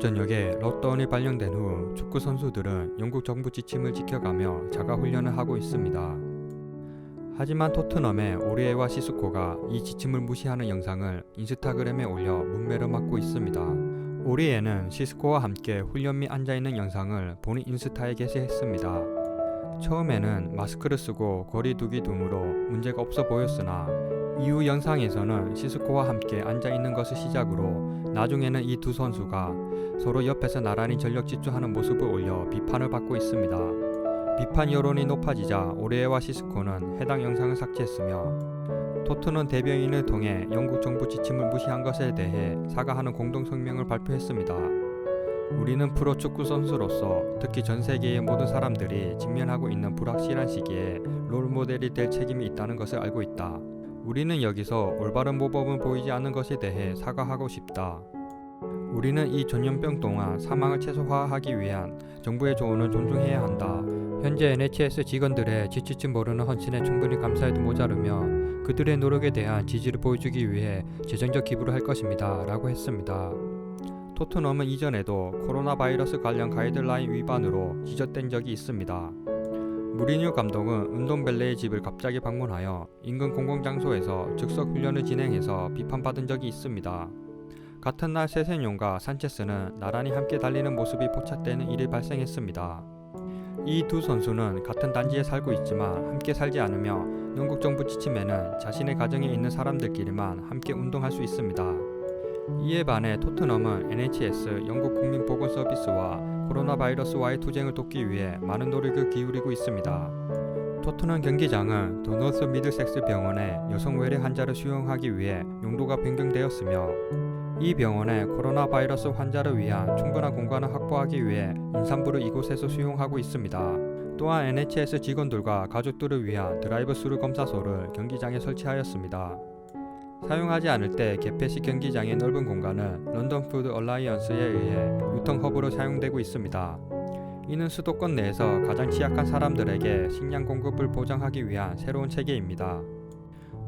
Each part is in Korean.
저녁에 롯다운이 발령된 후 축구 선수들은 영국 정부 지침을 지켜가며 자가 훈련을 하고 있습니다. 하지만 토트넘의 오리에와 시스코가 이 지침을 무시하는 영상을 인스타그램에 올려 문매를 맞고 있습니다. 오리에는 시스코와 함께 훈련 및 앉아있는 영상을 본인 인스타에 게시했습니다. 처음에는 마스크를 쓰고 거리 두기 등으로 문제가 없어 보였으나 이후 영상에서는 시스코와 함께 앉아 있는 것을 시작으로 나중에는 이 두 선수가 서로 옆에서 나란히 전력 질주하는 모습을 올려 비판을 받고 있습니다. 비판 여론이 높아지자 오레와 시스코는 해당 영상을 삭제했으며 토트넘 대변인을 통해 영국 정부 지침을 무시한 것에 대해 사과하는 공동 성명을 발표했습니다. 우리는 프로 축구 선수로서 특히 전 세계의 모든 사람들이 직면하고 있는 불확실한 시기에 롤 모델이 될 책임이 있다는 것을 알고 있다. 우리는 여기서 올바른 모범을 보이지 않는 것에 대해 사과하고 싶다. 우리는 이 전염병 동안 사망을 최소화하기 위한 정부의 조언을 존중해야 한다. 현재 NHS 직원들의 지칠지 모르는 헌신에 충분히 감사해도 모자르며 그들의 노력에 대한 지지를 보여주기 위해 재정적 기부를 할 것입니다. 라고 했습니다. 토트넘은 이전에도 코로나 바이러스 관련 가이드라인 위반으로 지적된 적이 있습니다. 무리뉴 감독은 운동벨레의 집을 갑자기 방문하여 인근 공공장소에서 즉석 훈련을 진행해서 비판받은 적이 있습니다. 같은 날 세세뇽과 산체스는 나란히 함께 달리는 모습이 포착되는 일이 발생했습니다. 이 두 선수는 같은 단지에 살고 있지만 함께 살지 않으며 영국 정부 지침에는 자신의 가정에 있는 사람들끼리만 함께 운동할 수 있습니다. 이에 반해 토트넘은 NHS 영국 국민 보건 서비스와 코로나 바이러스와의 투쟁을 돕기 위해 많은 노력을 기울이고 있습니다. 토트넘 경기장은 더 노스 미들섹스 병원에 여성 외래 환자를 수용하기 위해 용도가 변경되었으며 이 병원에 코로나 바이러스 환자를 위한 충분한 공간을 확보하기 위해 임산부를 이곳에서 수용하고 있습니다. 또한 NHS 직원들과 가족들을 위한 드라이브 스루 검사소를 경기장에 설치하였습니다. 사용하지 않을 때 개폐식 경기장의 넓은 공간은 런던 푸드 얼라이언스에 의해 유통 허브로 사용되고 있습니다. 이는 수도권 내에서 가장 취약한 사람들에게 식량 공급을 보장하기 위한 새로운 체계입니다.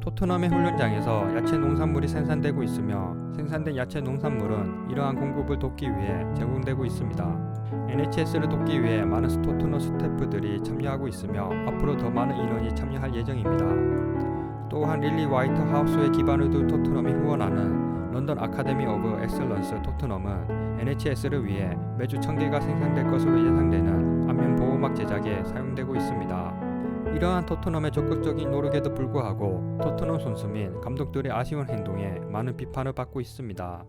토트넘의 훈련장에서 야채 농산물이 생산되고 있으며 생산된 야채 농산물은 이러한 공급을 돕기 위해 제공되고 있습니다. NHS를 돕기 위해 많은 토트넘 스태프들이 참여하고 있으며 앞으로 더 많은 인원이 참여할 예정입니다. 또한 릴리 화이트 하우스의 기반을 둔 토트넘이 후원하는 런던 아카데미 오브 엑셀런스 토트넘은 NHS를 위해 매주 1000개가 생산될 것으로 예상되는 안면 보호막 제작에 사용되고 있습니다. 이러한 토트넘의 적극적인 노력에도 불구하고 토트넘 선수 및 감독들의 아쉬운 행동에 많은 비판을 받고 있습니다.